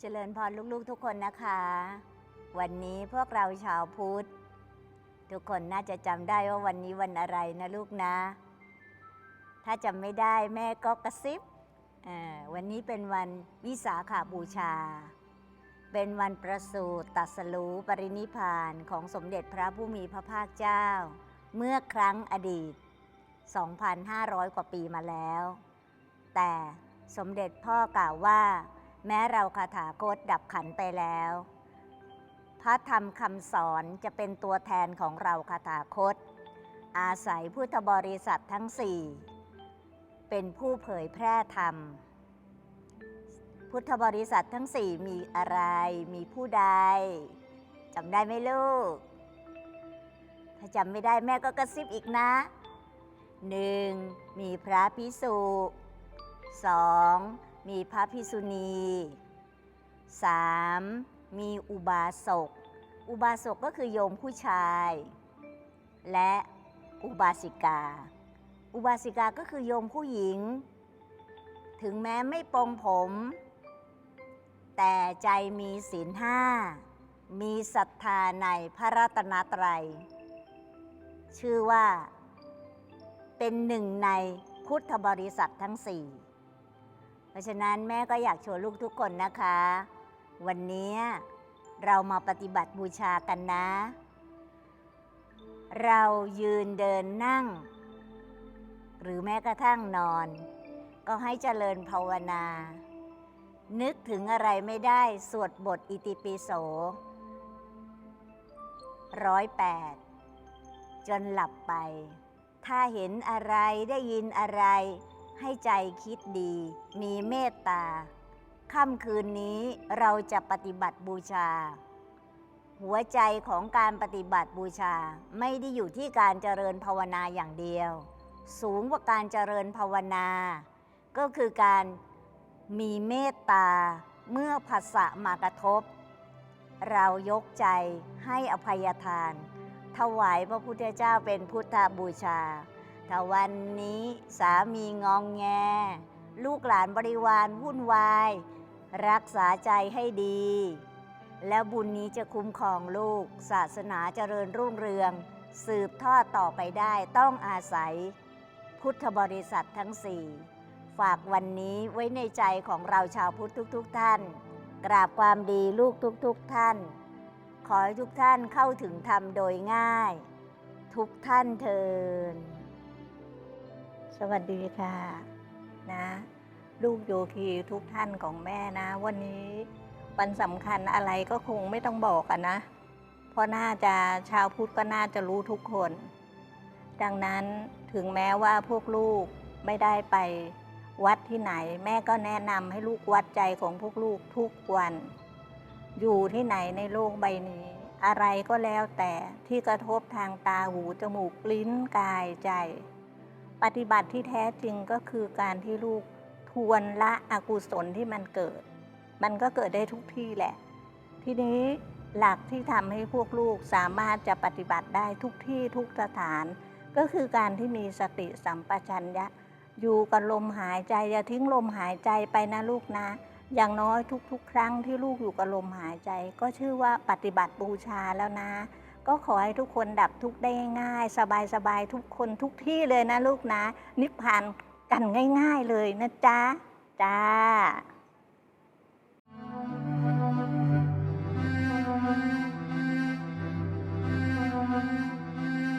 เจริญพรลูกๆทุกคนนะคะ วันนี้พวกเราชาวพุทธ ทุกคนน่าจะจำได้ว่าวันนี้วันอะไรนะลูกนะ ถ้าจำไม่ได้แม่ก็กระซิบวันนี้เป็นวันวิสาขาบูชา เป็นวันประสูติตรัสรู้ปรินิพพานของสมเด็จพระผู้มีพระภาคเจ้า เมื่อครั้งอดีต 2,500 กว่าปีมาแล้ว แต่สมเด็จพ่อกล่าวว่า แม้เราคาถาโคตดับขันไปแล้ว พระธรรมคำสอนจะเป็นตัวแทนของเราคาถาคต อาศัยพุทธบริษัททั้งสี่เป็นผู้เผยแพร่ธรรม พุทธบริษัททั้งสี่มีอะไร มีผู้ใดจำได้ไหมลูก ถ้าจำไม่ได้แม่ก็กระซิบอีกนะหนึ่งมีพระพิสุสอง มีพระพิสุณีสามมีอุบาสก อุบาสกก็คือโยมผู้ชาย และอุบาสิกา อุบาสิกาก็คือโยมผู้หญิง ถึงแม้ไม่ปรงผม แต่ใจมีศีลห้า มีศรัทธาในพระรัตนตรัย ชื่อว่าเป็นหนึ่งในพุทธบริษัททั้งสี่ ราะฉะนั้นแม่ก็อยากชวนลูกทุกคนนะคะ วันนี้เรามาปฏิบัติบูชากันนะ เรายืนเดินนั่ง หรือแม้กระทั่งนอน ก็ให้เจริญภาวนา นึกถึงอะไรไม่ได้ สวดบทอิติปิโสร้อยแปดจนหลับไป ถ้าเห็นอะไรได้ยินอะไร ให้ใจคิดดี มีเมตตา ค่ำคืนนี้เราจะปฏิบัติบูชา หัวใจของการปฏิบัติบูชาไม่ได้อยู่ที่การเจริญภาวนาอย่างเดียว สูงกว่าการเจริญภาวนา ก็คือการมีเมตตาเมื่อภาษะมากระทบ เรายกใจให้อภัยทาน ถวายพระพุทธเจ้าเป็นพุทธบูชา ถ้าวันนี้สามีงองแง ลูกหลานบริวารวุ่นวาย รักษาใจให้ดี แล้วบุญนี้จะคุ้มครองลูก ศาสนาเจริญรุ่งเรือง สืบทอดต่อไปได้ต้องอาศัย พุทธบริษัททั้งสี่ฝากวันนี้ไว้ในใจของเราชาวพุทธทุกๆทท่าน กราบความดีลูกทุกๆทท่าน ขอให้ทุกท่านเข้าถึงธรรมโดยง่าย ทุกท่านเทิน สวัสดีค่ะนะ ลูกโยคีทุกท่านของแม่นะ วันนี้วันสำคัญอะไรก็คงไม่ต้องบอกกันนะ เพราะน่าจะชาวพุทธก็น่าจะรู้ทุกคน ดังนั้นถึงแม้ว่าพวกลูกไม่ได้ไปวัดที่ไหน แม่ก็แนะนำให้ลูกวัดใจของพวกลูกทุกวัน อยู่ที่ไหนในโลกใบนี้ อะไรก็แล้วแต่ที่กระทบทางตาหูจมูกลิ้นกายใจ ปฏิบัติที่แท้จริงก็คือการที่ลูกทวนละอกุศลที่มันเกิด มันก็เกิดได้ทุกที่แหละ ทีนี้หลักที่ทำให้พวกลูกสามารถจะปฏิบัติได้ทุกที่ทุกสถาน ก็คือการที่มีสติสัมปชัญญะ อยู่กับลมหายใจอย่าทิ้งลมหายใจไปนะลูกนะ อย่างน้อยทุกๆ ครั้งที่ลูกอยู่กับลมหายใจ ก็ชื่อว่าปฏิบัติบูชาแล้วนะ ก็ขอให้ทุกคนดับทุกข์ได้ง่าย สบายสบายทุกคนทุกที่เลยนะลูกนะ นิพพานกันง่าย ๆเลยนะจ๊ะจ้า